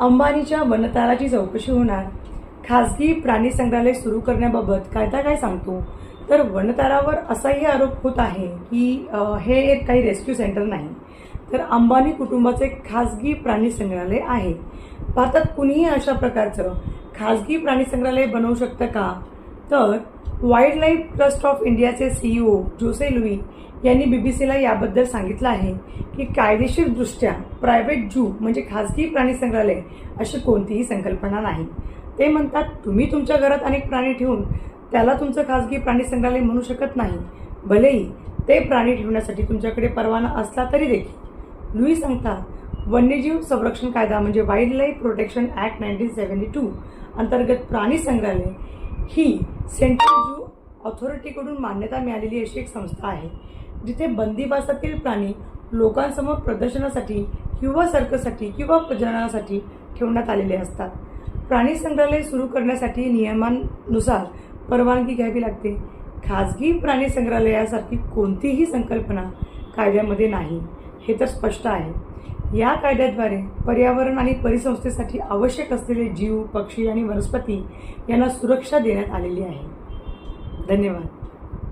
अंबानीच्या वनताराची चौकशी होणार. खासगी प्राणी संग्रहालय सुरू करण्याबाबत कायदा काय सांगतो? तर वनतारावर असाही आरोप होत आहे की हे एक काही रेस्क्यू सेंटर नाही. तर अंबानी कुटुंबाचे खासगी प्राणी संग्रहालय आहे. भारतात कुणीही अशा प्रकारचं? खासगी प्राणी संग्रहालय बनवू शकतं का? तर वाईल्ड लाईफ ट्रस्ट ऑफ इंडियाचे सीईओ जोसे लुई यांनी बी बी सीला याबद्दल सांगितलं आहे की कायदेशीरदृष्ट्या प्रायव्हेट जू म्हणजे खासगी प्राणी संग्रहालय अशी कोणतीही संकल्पना नाही. ते म्हणतात तुम्ही तुमच्या घरात अनेक प्राणी ठेवून त्याला तुमचं खासगी प्राणी संग्रहालय म्हणू शकत नाही. भलेही ते प्राणी ठेवण्यासाठी तुमच्याकडे परवाना असला तरी देखील. लुई सांगतात वन्यजीव संरक्षण कायदा म्हणजे wild life protection act nineteen seventy two अंतर्गत प्राणी संग्रहालय ही सेंट्रल जू ऑथॉरिटीकडून मान्यता मिळालेली अशी एक संस्था आहे जिथे बंदीवासातील प्राणी लोकांसमोर प्रदर्शनासाठी किंवा सर्कसाठी किंवा प्रजननासाठी ठेवण्यात आलेले असतात. प्राणी संग्रहालय सुरू करण्यासाठी नियमांनुसार परवानगी घ्यावी लागते. खाजगी प्राणी संग्रहालयासारखी कोणतीही संकल्पना कायद्यामध्ये नाही हे तर स्पष्ट आहे. या कायद्याद्वारे पर्यावरण आणि परिसंस्थेसाठी आवश्यक असलेले जीव पक्षी आणि वनस्पती यांना सुरक्षा देण्यात आलेली आहे. धन्यवाद.